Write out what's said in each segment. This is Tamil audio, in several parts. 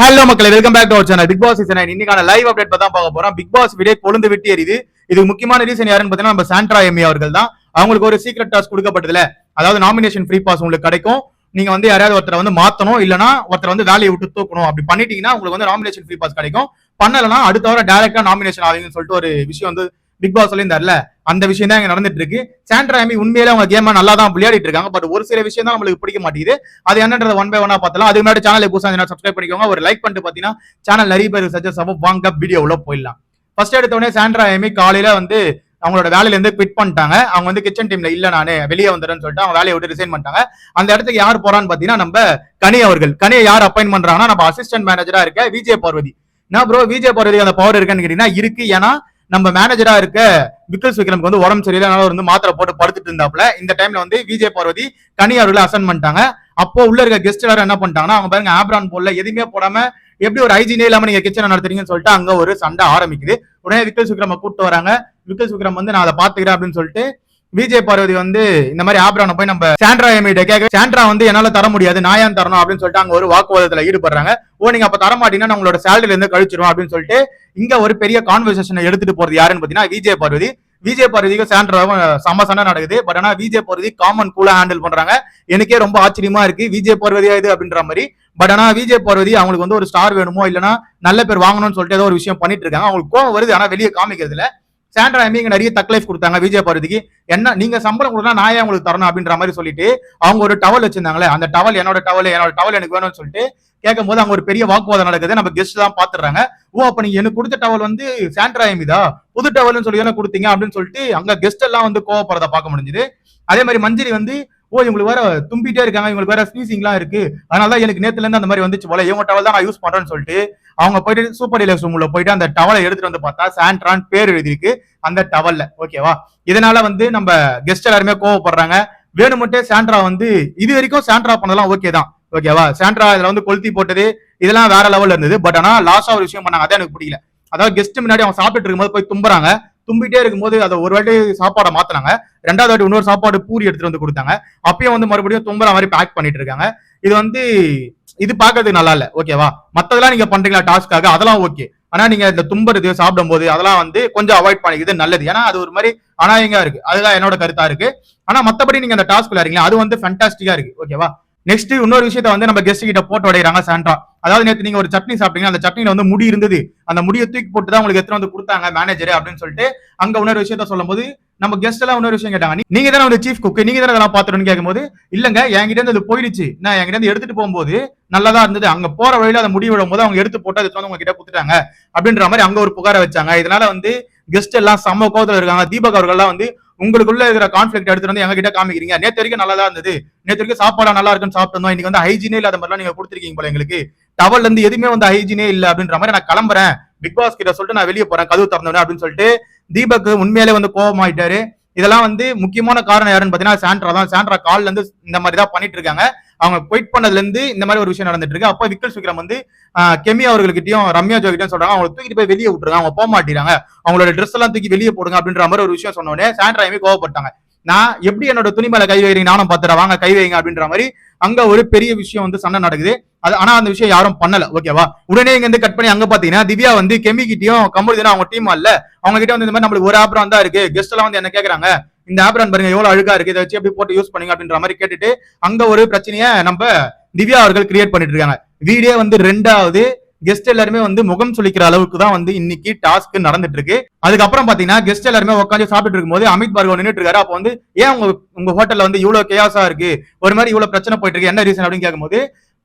ஹலோ மக்களே welcome back to our channel Bigg Boss season இன்னைக்கான லைவ் அப்டேட் தான் பார்க்க போறோம். பிக் பாஸ் விடை கொழுந்து விட்டு எரியுது. இது முக்கியமான ரீசன் யாருன்னு பார்த்தீங்கன்னா நம்ம சாண்ட்ரா எம்மி அவர்கள் தான். அவங்களுக்கு ஒரு சீக்ரெட் டாஸ்க் கொடுக்கப்பட்டதுல. அதாவது நாமினேஷன் ஃப்ரீ பாஸ் உங்களுக்கு கிடைக்கும். நீங்க வந்து யாராவது ஒருத்தரை வந்து மாத்தணும் இல்லனா ஒருத்தரை வந்து வேலையை விட்டு தூக்கணும். அப்படி பண்ணிட்டீங்கன்னா உங்களுக்கு வந்து நாமினேஷன் ஃப்ரீ பாஸ் கிடைக்கும். பண்ணலனா அடுத்த வாரம் டேரக்டா நாமினேஷன் ஆவீங்கன்னு சொல்லிட்டு ஒரு விஷயம் வந்து பிக் பாஸ் சொல்லியிருந்தாருல அந்த விஷயம் தான் இங்க நடந்துட்டு இருக்கு சாண்ட்ரா உண்மையிலே அவங்க கேமா நல்லா தான் விளையாடிட்டு இருக்காங்க. பட் ஒரு சில விஷயம் தான் நம்மளுக்கு பிடிக்க மாட்டேங்குது. அது என்னன்றத ஒன் பை ஒன்னா பார்த்தலாம் அதுக்கு முன்னாடி சேனலை புதுசாக சப்ஸ்கிரைப் பண்ணிக்கோங்க. ஒரு லைக் பண்ணிட்டு பார்த்தீங்கன்னா சேனல் நிறைய பேர் சஜஸ்ட் ஆகும். வாங்க வீடியோ உள்ள போயிடலாம். ஃபர்ஸ்ட் எடுத்த உடனே சாண்ட்ரா எமி காலையில வந்து அவங்களோட வேலையில இருந்து குவிட் பண்ணிட்டாங்க. அவங்க வந்து கிச்சன் டீம்ல இல்ல நானு வெளியே வந்துடுறேன்னு சொல்லிட்டு அவங்க வேலையை விட்டு ரிசைன் பண்ணிட்டாங்க. அந்த இடத்துக்கு யார் போறான்னு பாத்தீங்கன்னா நம்ம கனி அவர்கள். கனியை யார் அப்பாயின் பண்றாங்கன்னா நம்ம அசிஸ்டன்ட் மேனேஜரா இருக்க விஜய் பார்வதி. நான் ப்ரோ விஜய் பார்வதி அந்த பவர் இருக்கான்னு கேட்டீங்கன்னா இருக்கு. ஏன்னா நம்ம மேனேஜரா இருக்க விக்கல் விக்ரம்க்கு வந்து உடம்பு சரியில்லை. வந்து மாத்திரை போட்டு படுத்துட்டு இருந்தாப்ல இந்த டைம்ல வந்து விஜய் பார்வதி கனி அசன் பண்ணிட்டாங்க. அப்போ உள்ள இருக்க கெஸ்ட் எல்லாரும் என்ன பண்ணிட்டாங்கன்னா அவங்க பாருங்க ஆப்ரான் போடல எதுவுமே போடாம எப்படி ஒரு ஹைஜீனே இல்லாம நீங்க கிச்சனை நடத்துறீங்கன்னு சொல்லிட்டு அங்க ஒரு சண்டை ஆரம்பிக்குது. உடனே விக்கல் விக்ரம கூப்பிட்டு வராங்க. விக்கல் விக்ரம் வந்து நான் அதை பாத்துக்கிறேன் அப்படின்னு சொல்லிட்டு விஜய் பார்வதி வந்து இந்த மாதிரி ஆப்ரான போய் நம்ம சாண்ட்ரா எமிட்ட கேட்க சாண்ட்ரா வந்து என்னால தர முடியாது நான் ஏன் தரணும் அப்படின்னு சொல்லிட்டு அங்க ஒரு வாக்குவாதத்துல ஈடுபடுறாங்க. ஓ நீங்க அப்ப தர மாட்டீங்கன்னா உங்களோட சேலரில இருந்து கழிச்சிரும் அப்படின்னு சொல்லிட்டு இங்க ஒரு பெரிய கான்வர்சேஷனை எடுத்துட்டு போறது யாருன்னு பாத்தீங்கன்னா விஜய் பார்வதி விஜய் பார்வதிக்கும் சாண்ட்ராவும் சம சண்டை நடக்குது. பட் ஆனா விஜய் பார்வதி காமன் கூலா ஹேண்டில் பண்றாங்க. எனக்கே ரொம்ப ஆச்சரியமா இருக்கு. விஜய் பார்வதியா இது அப்படின்ற மாதிரி. பட் ஆனா விஜய் பார்வதி அவங்களுக்கு வந்து ஒரு ஸ்டார் வேணுமோ இல்லைன்னா நல்ல பேர் வாங்கணும்னு சொல்லிட்டு ஏதோ ஒரு விஷயம் பண்ணிட்டு இருக்காங்க. அவங்களுக்கு கோவம் வருது. ஆனா வெளியே காமிக்கிறது சாண்ட்ரா எம்பி இங்க நிறைய தக் லைஃப் கொடுத்தாங்க விஜய் பார்வதிக்கு என்ன நீங்க சம்பளம் கொடுத்தா நான் ஏன் உங்களுக்கு தரணும் அப்படின்ற மாதிரி சொல்லிட்டு அவங்க ஒரு டவல் வச்சிருந்தாங்களே அந்த டவல் என்னோட டவல் என்னோட டவல் எனக்கு வேணும்னு சொல்லிட்டு கேட்கும் போது அங்க ஒரு பெரிய வாக்குவாதம் நடக்குது நம்ம கெஸ்ட் தான் பாத்துறாங்க ஓ அப்ப நீங்க எனக்கு கொடுத்த டவல் வந்து சாண்ட்ரா எம்பிதா புது டவல்னு சொல்லி தானே கொடுத்தீங்க அப்படின்னு சொல்லிட்டு அங்க கெஸ்ட் எல்லாம் வந்து கோவப்படுறத பார்க்க முடிஞ்சுது. அதே மாதிரி மஞ்சரி வந்து ஓ இவங்களுக்கு வேற தும்பிட்டே இருக்காங்க இவங்களுக்கு வேற ஸ்னீசிங்லாம் இருக்கு. அதனால தான் எனக்கு நேத்துல இருந்து அந்த மாதிரி வந்துச்சு போல. இவங்க டவல் தான் நான் யூஸ் பண்றேன்னு சொல்லிட்டு அவங்க போயிட்டு சூப்பர் டீலக்ஸ் ரூம்ல போயிட்டு அந்த டவலை எடுத்துட்டு வந்து பார்த்தா சாண்ட்ரான் பேர் எழுதிருக்கு அந்த டவல்ல ஓகேவா இதனால வந்து நம்ம கெஸ்ட் எல்லாருமே கோவப்படுறாங்க. வேணுமட்டே சாண்ட்ரா வந்து இது வரைக்கும் சாண்ட்ரா பண்ணலாம் ஓகே தான். ஓகேவா சாண்ட்ரா இதுல வந்து கொளுத்தி போட்டது இதெல்லாம் வேற லெவல்ல இருந்தது. பட் ஆனா லாஸ்டா ஒரு விஷயம் பண்ணாங்க. அதான் எனக்கு பிடிக்கல. அதாவது கெஸ்ட் முன்னாடி அவங்க சாப்பிட்டுட்டு இருக்கும்போது போய் தும்புறாங்க. தும்பிட்டே இருக்கும்போது அதை ஒரு வாட்டி சாப்பாடை மாத்தினாங்க. ரெண்டாவது வாட்டி இன்னொரு சாப்பாடு பூரி எடுத்துட்டு வந்து கொடுத்தாங்க. அப்பயும் வந்து மறுபடியும் தும்புற மாதிரி பேக் பண்ணிட்டு இருக்காங்க. இது வந்து இது பாக்குறதுக்கு நல்லா இல்ல. ஓகேவா மத்ததெல்லாம் நீங்க பண்றீங்களா டாஸ்க்காக அதெல்லாம் ஓகே ஆனா நீங்க இந்த தும்புறது சாப்பிடும் போது அதெல்லாம் வந்து கொஞ்சம் அவாய்ட் பண்ணிக்கிறது நல்லது. ஏன்னா அது ஒரு மாதிரி அநாயகா இருக்கு. அதுதான் என்னோட கருத்தா இருக்கு. ஆனா மத்தபடி நீங்க அந்த டாஸ்க் விளையாடுறீங்களா? அது வந்து ஃபண்டாஸ்டிக்கா இருக்கு. ஓகேவா நெக்ஸ்ட் இன்னொரு விஷயத்த வந்து நம்ம கெஸ்ட் கிட்ட போட்டு உடையறாங்க சாண்டா அதாவது நேற்று நீங்க ஒரு சட்னி சாப்பிட்டீங்க அந்த சட்னியில வந்து முடி இருந்தது. அந்த முடியை தூக்கி போட்டு தான் உங்களுக்கு எத்தனை வந்து கொடுத்தாங்க மேனேஜர் அப்படின்னு சொல்லிட்டு. அங்க இன்னொரு விஷயத்த சொல்லும் போது நம்ம கெஸ்ட் எல்லாம் இன்னொரு விஷயம் கேட்டாங்க நீங்க தானே வந்து சீஃப் குக் நீங்க தானே அதெல்லாம் பாத்துறோம்னு கேட்கும்போது இல்லங்க என்கிட்ட இருந்து அது போயிடுச்சு. நான் என்கிட்ட இருந்து எடுத்துட்டு போகும்போது நல்லதா இருந்தது. அங்க போற வழியில அதை முடி விடும் போது அவங்க எடுத்து போட்டு அதை வந்து உங்ககிட்ட கொடுத்துட்டாங்க. அப்படின்ற மாதிரி அங்க ஒரு புகாரை வச்சாங்க. இதனால வந்து கெஸ்ட் எல்லாம் செம்ம கோவத்தில் இருக்காங்க. தீபக் அவர்கள்லாம் வந்து உங்களுக்குள்ள இருக்கிற கான்ஃபிளிக் எடுத்துட்டு வந்து எங்ககிட்ட காமிக்கிறீங்க. நேற்று வரைக்கும் நல்லா தான் இருந்தது. நேற்று வரைக்கும் சாப்பாடு நல்லா இருக்குன்னு சாப்பிட்டு இன்னைக்கு வந்து ஹைஜீனே இல்லாத மாதிரிலாம் நீங்க கொடுத்துருக்கீங்க போல எங்களுக்கு. டவல்ல இருந்து எதுவுமே வந்து ஹைஜீனே இல்ல அப்படின்ற மாதிரி நான் கிளம்புறேன். பிக் பாஸ் கிட்ட சொல்லிட்டு நான் வெளியே போறேன். கதவு திறந்தோடனே அப்படின்னு சொல்லிட்டு தீபக் உண்மையிலே வந்து கோபமாயிட்டாரு. இதெல்லாம் வந்து முக்கியமான காரணம் யாருன்னு பாத்தீங்கன்னா சாண்ட்ரா தான். சாண்ட்ரா கால்ல இருந்து இந்த மாதிரி தான் பண்ணிட்டு இருக்காங்க. அவங்க குவைட் பண்ணதுலேருந்து இந்த மாதிரி ஒரு விஷயம் நடந்துட்டு இருக்கு அப்போ விக்கல் விக்ரம் வந்து கெமி அவர்கள்கிட்டயும் ரம்யா ஜோகிட்டையும் சொல்றாங்க அவங்க தூக்கிட்டு போய் வெளியே விட்டுருங்க அவங்க போக மாட்டேறாங்க அவங்களோட ட்ரெஸ் எல்லாம் தூக்கி வெளியே போடுங்க அப்படின்ற மாதிரி ஒரு விஷயம் சொன்னோடனே உடனே கோவப்பட்டாங்க. நான் எப்படி என்னோட துணி மேல கை வைக்கிறீங்க? நானும் பாத்துறேன் வாங்க கை வைங்க அப்படின்ற மாதிரி அங்க ஒரு பெரிய விஷயம் வந்து சண்டை நடக்குது. அது ஆனா அந்த விஷயம் யாரும் பண்ணல ஓகேவா உடனே இங்க இருந்து கட் பண்ணி அங்க பாத்தீங்கன்னா திவ்யா வந்து கெமி கிட்டயும் கமருதினா அவங்க டீம் இல்ல அவங்க கிட்ட வந்து இந்த மாதிரி நம்மளுக்கு ஒரு ஆப்ரான் தான் இருக்கு. கெஸ்ட் எல்லாம் வந்து என்ன கேக்குறாங்க? இந்த ஆப்ரான் பாருங்க எவ்வளவு அழுகா இருக்கு? இதை வச்சு எப்படி போட்டு யூஸ் பண்ணுங்க அப்படின்ற மாதிரி கேட்டுட்டு அங்க ஒரு பிரச்சனைய நம்ம திவ்யா அவர்கள் கிரியேட் பண்ணிட்டு இருக்காங்க. வீடியோ வந்து ரெண்டாவது கெஸ்ட் எல்லாருமே வந்து முகம் சுளிக்கிற அளவுக்கு தான் வந்து இன்னைக்கு டாஸ்க் நடந்துட்டு இருக்கு. அதுக்கப்புறம் பாத்தீங்கன்னா கெஸ்ட் எல்லாருமே உட்காந்து சாப்பிட்டு இருக்கும்போது அமித் பார்கவ் நின்றுட்டு இருக்காரு. அப்போ வந்து ஏன் உங்க உங்க ஹோட்டல்ல வந்து இவ்வளவு கேயாசா இருக்கு? ஒரு மாதிரி இவ்வளவு பிரச்சனை போயிட்டு இருக்கு. என்ன ரீசன் அப்படின்னு கேட்கும்போது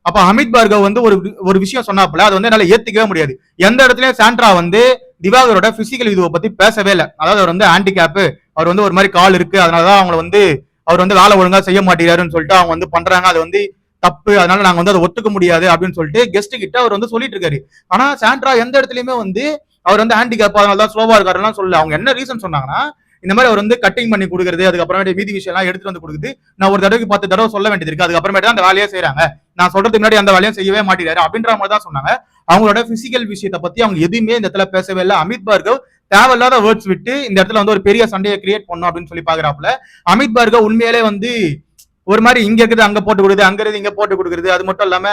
அப்ப அமித் பார்கவ் வந்து ஒரு ஒரு விஷயம் சொன்னாப்புல அது வந்து என்னால ஏத்துக்கவே முடியாது. எந்த இடத்துலயும் சாண்ட்ரா வந்து திவாகரோட பிசிக்கல் இதுவை பத்தி பேசவே இல்லை. அதாவது அவர் வந்து ஹேண்டிகேப் அவர் வந்து ஒரு மாதிரி கால் இருக்கு. அதனாலதான் அவங்களை வந்து அவர் வந்து வேலை ஒழுங்கா செய்ய மாட்டேறாருன்னு சொல்லிட்டு அவங்க வந்து பண்றாங்க. அது வந்து தப்பு. அதனால நாங்க வந்து அதை ஒத்துக்க முடியாது அப்படின்னு சொல்லிட்டு கெஸ்ட் கிட்ட அவர் வந்து சொல்லிட்டு இருக்காரு. ஆனா சாண்ட்ரா எந்த இடத்துலயுமே வந்து அவர் வந்து ஹேண்டிகேப் அதனால தான் ஸ்லோவா இருக்காருலாம் சொல்லல. அவங்க என்ன ரீசன் சொன்னாங்கன்னா இந்த மாதிரி அவர் வந்து கட்டிங் பண்ணி கொடுக்குறது அதுக்கப்புறமேட்டு மீதி விஷயம் எல்லாம் எடுத்துட்டு வந்து கொடுக்குது. நான் ஒரு தடவைக்கு பத்து தடவை சொல்ல வேண்டியது இருக்கு. அதுக்கப்புறமேட்டு தான் அந்த வேலையே செய்யறாங்க நான் சொல்றதுக்கு முன்னாடி அந்த வேலையும் செய்யவே மாட்டேங்கிறாரு அப்படின்ற மாதிரி தான் சொன்னாங்க. அவங்களோட பிசிக்கல் விஷயத்தை பத்தி அவங்க எதுவுமே இந்த இடத்துல பேசவே இல்லை. அமித் பார்கவ் தேவையில்லாத வேர்ட்ஸ் விட்டு இந்த இடத்துல வந்து ஒரு பெரிய சண்டையை கிரியேட் பண்ணும் அப்படின்னு சொல்லி பாக்குறாப்புல. அமித் பார்கவ் உண்மையிலே வந்து ஒரு மாதிரி இங்க இருக்குது அங்க போட்டு கொடுக்குது அங்க இருக்குது இங்க போட்டு கொடுக்குறது அது மட்டும் இல்லாம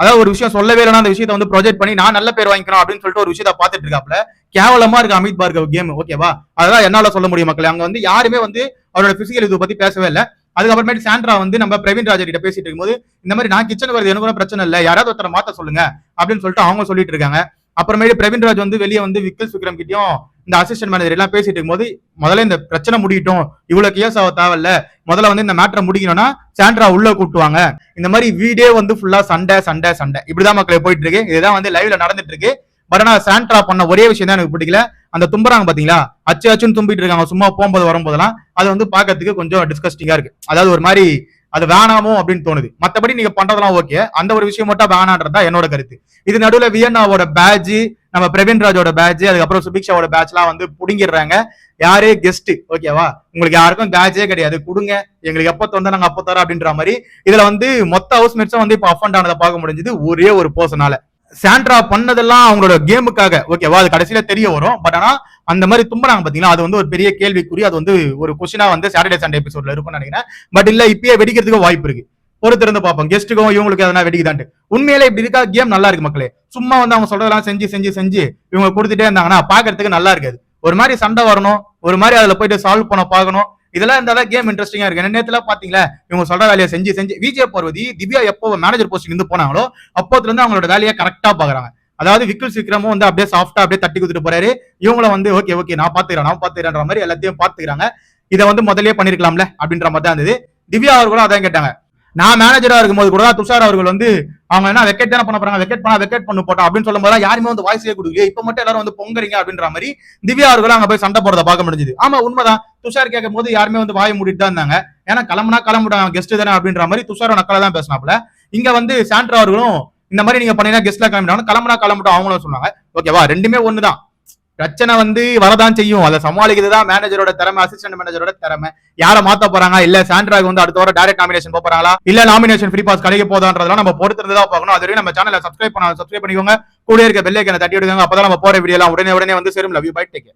அதாவது ஒரு விஷயம் சொல்லவே இல்லைனா அந்த விஷயத்தை வந்து ப்ரொஜெக்ட் பண்ணி நான் நல்ல பேர் வாங்கிக்கணும் அப்படின்னு சொல்லிட்டு ஒரு விஷயத்த பாத்துட்டு இருக்காப்ல கேவலமா இருக்கு அமித் பார்கவ் கேம் ஓகேவா அதான் என்னால சொல்ல முடியும் மக்களே. அங்க வந்து யாருமே வந்து அவரோட பிசிக்கல் இது பத்தி பேசவே இல்லை. அதுக்கப்புறமேட்டு சாண்ட்ரா வந்து நம்ம பிரவீன் ராஜா கிட்ட பேசிட்டு இருக்கும்போது இந்த மாதிரி நான் கிச்சன் வருது எனக்கு ஒன்றும் பிரச்சனை இல்லை. யாராவது ஒருத்தரை மாத்த சொல்லுங்க அப்படின்னு சொல்லிட்டு அவங்க சொல்லிட்டு இருக்காங்க. அப்புறமேட்டு பிரவீன்ராஜ் வந்து வெளியே வந்து விக்கல் விக்ரம் கிட்டயும் இந்த அசிஸ்டன்ட் மேனேஜர் எல்லாம் பேசிட்டு இருக்கும்போது முதல்ல இந்த பிரச்சனை முடியட்டும் இவ்வளவு கேஸ் ஆக தேவையில்ல முதல்ல வந்து இந்த மேட்டரை முடிக்கணும்னா சாண்ட்ரா உள்ள கூட்டுவாங்க இந்த மாதிரி வீடே வந்து ஃபுல்லா சண்டை சண்டை சண்டை. இப்படிதான் மக்களை போயிட்டு இருக்கு இதுதான் வந்து லைவ்ல நடந்துட்டு இருக்கு பட் ஆனா சாண்ட்ரா பண்ண ஒரே விஷயம் தான் எனக்கு பிடிக்கல. அந்த தும்புறாங்க பாத்தீங்களா? அச்சு அச்சுன்னு தும்பிட்டு இருக்காங்க. சும்மா போகும்போது வரும்போதெல்லாம் அது வந்து பாக்கிறதுக்கு கொஞ்சம் டிஸ்கஸ்டிங்கா இருக்கு. அதாவது ஒரு மாதிரி அது வேணாமோ அப்படின்னு தோணுது. மத்தபடி நீங்க பண்றதெல்லாம் ஓகே அந்த ஒரு விஷயம் மட்டும் வேணான்றதா என்னோட கருத்து. இது நடுவில் வியன்னாவோட பேட்ஜ் நம்ம பிரவீன் ராஜோட பேட்ஜ் அதுக்கப்புறம் சுபிக்ஷாவோட பேட்ச் எல்லாம் வந்து புடுங்கிடுறாங்க. யாரே? கெஸ்ட் ஓகேவா உங்களுக்கு யாருக்கும் பேட்சே கிடையாது. கொடுங்க. எங்களுக்கு எப்போ தந்தா நாங்க அப்போ தரோம் அப்படின்ற மாதிரி. இதுல வந்து மொத்த ஹவுஸ் மேட்ஸும் வந்து இப்போ அஃபண்ட் ஆனதை பார்க்க முடிஞ்சது. ஒரே ஒரு போர்ஷனால சாண்ட்ரா பண்ணதெல்லாம் அவங்களோட கேமுக்காக ஓகேவா அது கடைசியில தெரிய வரும். பட் ஆனா அந்த மாதிரி தும்புறாங்க பாத்தீங்களா? அது வந்து ஒரு பெரிய கேள்விக்குறி. அது வந்து ஒரு கொஸ்டினா வந்து சாட்டர்டே சண்டே எபிசோட்ல இருக்கும்னு நினைக்கிறேன். பட் இல்ல இப்பயே வெடிக்கிறதுக்கு வாய்ப்பு இருக்கு. பொறுத்திருந்து பார்ப்போம். கெஸ்ட்டுக்கும் இவங்களுக்கு எதனா வெடிக்குதான்ட்டு. உண்மையிலே இப்படி இருக்கா? கேம் நல்லா இருக்கு மக்களே. சும்மா வந்து அவங்க சொல்றதெல்லாம் செஞ்சு செஞ்சு செஞ்சு இவங்க கொடுத்துட்டே இருந்தாங்கன்னா பாக்குறதுக்கு நல்லா இருக்காது. ஒரு மாதிரி சண்டை வரணும். ஒரு மாதிரி அதுல போயிட்டு சால்வ் பண்ண பார்க்கணும். இதெல்லாம் இருந்தாலும் கேம் இன்ட்ரெஸ்டிங்கா இருக்கு. நேரத்தில் பாத்தீங்களா இவங்க சொல்ற வேலையை செஞ்சு செஞ்சு விஜய பார்வதி திவ்யா எப்போ மேனேஜர் போஸ்டிங் இருந்து போனாங்களோ அப்போதுல இருந்து அவங்களோட வேலையை கரெக்டா பாக்குறாங்க. அதாவது விக்குல் சீக்கிரமும் வந்து அப்படியே சாஃப்டா அப்படியே தட்டி கொடுத்துட்டு போறாரு. இவங்கள வந்து ஓகே ஓகே நான் பாத்துக்கிறேன் நான் பாத்துக்கிறேன்ற மாதிரி எல்லாத்தையும் பாத்துக்கிறாங்க. இதை வந்து முதலே பண்ணிருக்கலாம்ல அப்படின்ற மாதிரி தான் இருந்தது. திவ்யா அவர்களும் அதான் கேட்டாங்க. நான் மேனேஜரா இருக்கும்போது கூட துஷார் அவர்கள் வந்து அவங்க என்ன வெக்கெட் தானே பண்ண போறாங்க? வெக்கெட் பண்ணா வெக்கெட் பண்ணு போட்டோம் அப்படின்னு சொல்லும் போது யாருமே வந்து வாய்ஸே கொடுக்கு இப்ப மட்டும் எல்லாரும் வந்து பொங்கறீங்க அப்படின்ற மாதிரி திவ்யா அவர்களும் அங்க போய் சண்டை போறத பார்க்க முடிஞ்சது. ஆமா உண்மைதான். துஷார் கேட்கும் போது யாருமே வந்து வாய் மூடிட்டு தான் இருந்தாங்க. ஏன்னா கிளம்புனா கிளம்பிட்டாங்க கெஸ்ட் தானே அப்படின்ற மாதிரி துஷார் நக்கலா தான் பேசினாப்ல இங்க வந்து சாண்ட்ரா அவர்களும் இந்த மாதிரி நீங்க பண்ணீங்கன்னா கெஸ்ட்ல கிளம்பிட்டாங்க கிளம்புனா கிளம்பிட்டோம் அவங்களும் சொன்னாங்க. ஓகேவா? ரெண்டுமே ஒண்ணுதான். பிரச்சனை வந்து வரதான் செய்யும். அதை சமாளிக்கிறது தான் மேனேஜரோட திறமை அசிஸ்டன்ட் மேனேஜரோட திறமை. யாரை மாத்த போறாங்க? இல்ல சாண்ட்ராக் வந்து அடுத்த வாரம் டைரக்ட் நாமினேஷன் போறாங்களா? இல்ல நாமினேஷன் ஃப்ரீ பாஸ் கிடைக்க போதான்றதெல்லாம் நம்ம பொறுத்திருந்து தான் பார்க்கணும். அது வரைக்கும் நம்ம சேனலை சப்ஸ்கிரைப் பண்ண சப்ஸ்கிரைப் பண்ணிக்கோங்க. கூட இருக்க பெல் தட்டி விடுங்க. அப்பதான் நம்ம போற வீடியோ எல்லாம் உடனே உடனே வந்து சேரும். Love you bye take